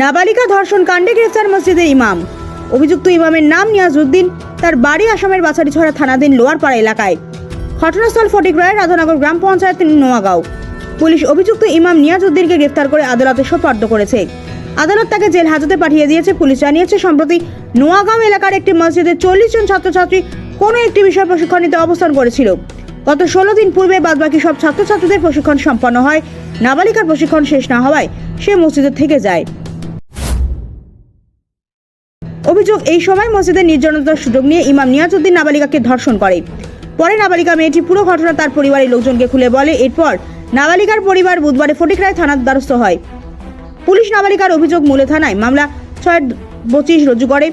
নাবালিকা ধর্ষণ কাণ্ডে গ্রেফতার মসজিদের ইমাম। অভিযুক্ত ইমামের নাম নিয়াজউদ্দিন, তার বাড়ি আসামের বাছারিছড়া থানাধীন লোয়ারপাড়া এলাকায়। ঘটনাস্থল ফটিকরায় রাধানগর গ্রাম পঞ্চায়েত নোয়াগাঁও। পুলিশ অভিযুক্ত ইমাম নিয়াজউদ্দিনকে গ্রেফতার করে আদালতে সোপর্দ করেছে। আদালত তাকে জেল হাজতে পাঠিয়ে দিয়েছে, পুলিশ জানিয়েছে, সম্প্রতি নোয়াগাঁও এলাকার একটি মসজিদে চল্লিশ জন ছাত্রছাত্রী কোনো একটি বিষয় প্রশিক্ষণ নিতে অবস্থান করেছিল। গত ষোলো দিন পূর্বে বাদবাকি সব ছাত্রছাত্রীদের প্রশিক্ষণ সম্পন্ন হয়। নাবালিকার প্রশিক্ষণ শেষ না হওয়ায় সে মসজিদে থেকে যায়। অভিযোগ, এই সময় মসজিদের নির্জনতার সুযোগ নিয়ে ইমাম নিয়াজউদ্দিন নাবালিকাকে ধর্ষণ করে। পরে নাবালিকা মেয়েটি পুরো ঘটনা তার পরিবারের লোকজনকে খুলে বলে। এরপর নাবালিকার পরিবার বুধবারে ফটিকরায় থানার দ্বারস্থ হয়। পুলিশ নাবালিকার অভিযোগ মূলে থানায় মামলা ছয় পঁচিশ রুজু করে।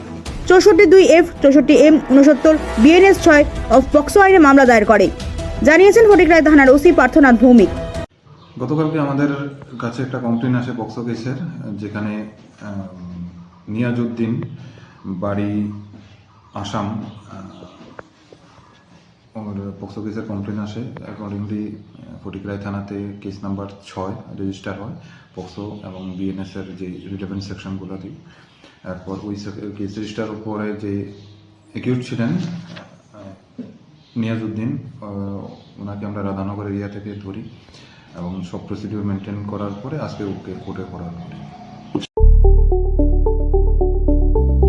চৌষট্টি দুই এফ, চৌষট্টি এম উনসত্তর বিএনএস ছয় অফ পক্সো আইনে মামলা দায়ের করে। জানিয়েছেন ফটিকরায় থানার ওসি পার্থনাথ ভৌমিক। গতকালকে আমাদের কাছে একটা কমপ্লেন আসে পক্সো কেসের, যেখানে নিয়াজউদ্দিন বাড়ি, আসাম পক্সো কেসের কমপ্লেন আসে। অ্যাকর্ডিংলি ফটিকরাই থানাতে কেস নাম্বার ছয় রেজিস্টার হয় পক্সো এবং বিএনএস এর যে রিলেভেন্ট দিই। এরপর ওই কেস রেজিস্টার উপরে যে একিউট ছিলেন নিয়াজউদ্দিন ওনাকে আমরা রাধানগর এরিয়া থেকে ধরি এবং সব প্রসিডিউর মেনটেন করার পরে আজকে ওকে কোর্টে করার করি